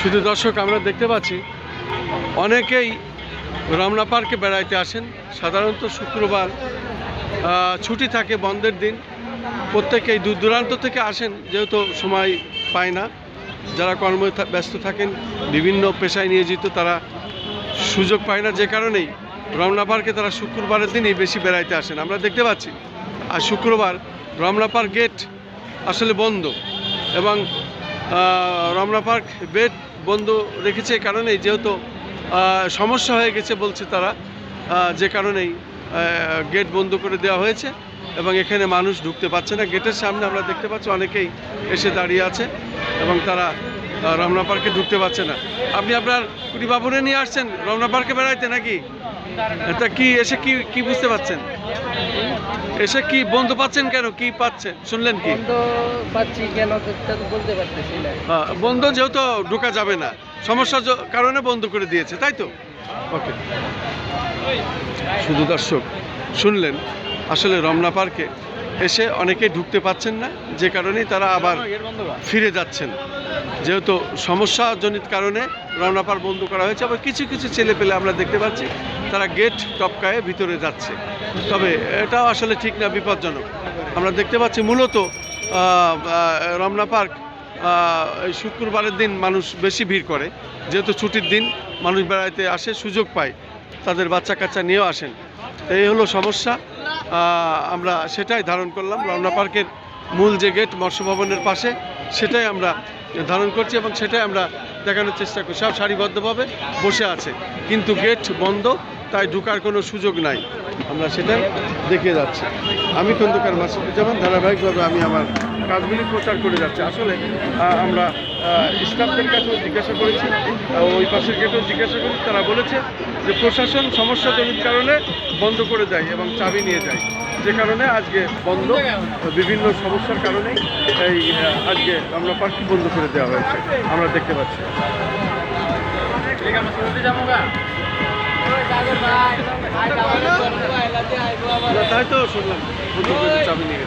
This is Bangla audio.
শুধু দর্শক, আমরা দেখতে পাচ্ছি অনেকেই রমনা পার্কে বেড়াইতে আসেন। সাধারণত শুক্রবার ছুটি থাকে বন্ধের দিন। প্রত্যেকেই দূর দূরান্ত থেকে আসেন, যেহেতু সময় পায় না। যারা কর্ম ব্যস্ত থাকেন, বিভিন্ন পেশায় নিয়োজিত, তারা সুযোগ পায় না। যে কারণেই রমনা পার্কে তারা শুক্রবারের দিনই বেশি বেড়াইতে আসেন। আমরা দেখতে পাচ্ছি আর শুক্রবার রমনা পার্ক গেট আসলে বন্ধ এবং রমনা পার্ক বেড বন্ধ রেখেছে কারণেই, যেহেতু সমস্যা হয়ে গেছে বলছে তারা যে কারণেই গেট বন্ধ করে দেওয়া হয়েছে এবং এখানে মানুষ ঢুকতে পারছে না। গেটের সামনে আমরা দেখতে পাচ্ছি অনেকেই এসে দাঁড়িয়ে আছে এবং তারা রমনা পার্কে ঢুকতে পারছে না। আপনি আপনার কুটি বাবুরে নিয়ে আসছেন রমনা পার্কে বেড়াইতে নাকি? তা কি এসে কি কি বুঝতে পাচ্ছেন এসে কি বন্ধ পাচ্ছেন কেন? কি পাচ্ছেন? শুনলেন কি? বন্ধ পাচ্ছি কেন? সেটা বলতে পারতেছি না। বন্ধ যেহেতু ঢোকা যাবে না সমস্যার কারণে বন্ধ করে দিয়েছে তাই তো? ওকে। শুধু দর্শক শুনলেন আসলে রমনা পার্কে এসে অনেকে ঢুকতে পাচ্ছেন না, যে কারণেই তারা আবার ফিরে যাচ্ছেন। যেহেতু সমস্যাজনিত কারণে রমনা পার্ক বন্ধ করা হয়েছে, আবার কিছু কিছু ছেলে পেলে আমরা দেখতে পাচ্ছি, তারা গেট টপকায়ে ভিতরে যাচ্ছে। তবে এটাও আসলে ঠিক না, বিপজ্জনক। আমরা দেখতে পাচ্ছি মূলত রমনা পার্ক শুক্রবারের দিন মানুষ বেশি ভিড় করে। যেহেতু ছুটির দিন, মানুষ বেড়াইতে আসে, সুযোগ পায়, তাদের বাচ্চা কাচ্চা নিয়েও আসেন। এই হলো সমস্যা। আমরা সেটাই ধারণ করলাম। রমনা পার্কের মূল যে গেট মৎস্য ভবনের পাশে, সেটাই আমরা ধারণ করছি এবং সেটাই আমরা দেখানোর চেষ্টা করছি। সব সারিবদ্ধভাবে বসে আছে। কিন্তু গেট বন্ধ, তাই ঢুকার কোনো সুযোগ নাই। আমরা সেটা দেখে যাচ্ছি। আমি খন্দকার মাসুদুজ্জামান, ধারাবাহিকভাবে আমি আমার কাজগুলি প্রচার করে যাচ্ছি। আসলে আমরা স্টাফদের কাছেও জিজ্ঞাসা করেছি ওই পাশের গেটেও জিজ্ঞাসা করি তারা বলেছে যে প্রশাসন সমস্যাজনিত কারণে বন্ধ করে দেয় এবং চাবি নিয়ে যায়। যে কারণে আজকে বন্ধ, বিভিন্ন সমস্যার কারণে এই আজকে আমরা পার্কটি বন্ধ করে দেওয়া হয়েছে। আমরা দেখতে পাচ্ছি। তাই তো শুনলাম। চাবি নিয়ে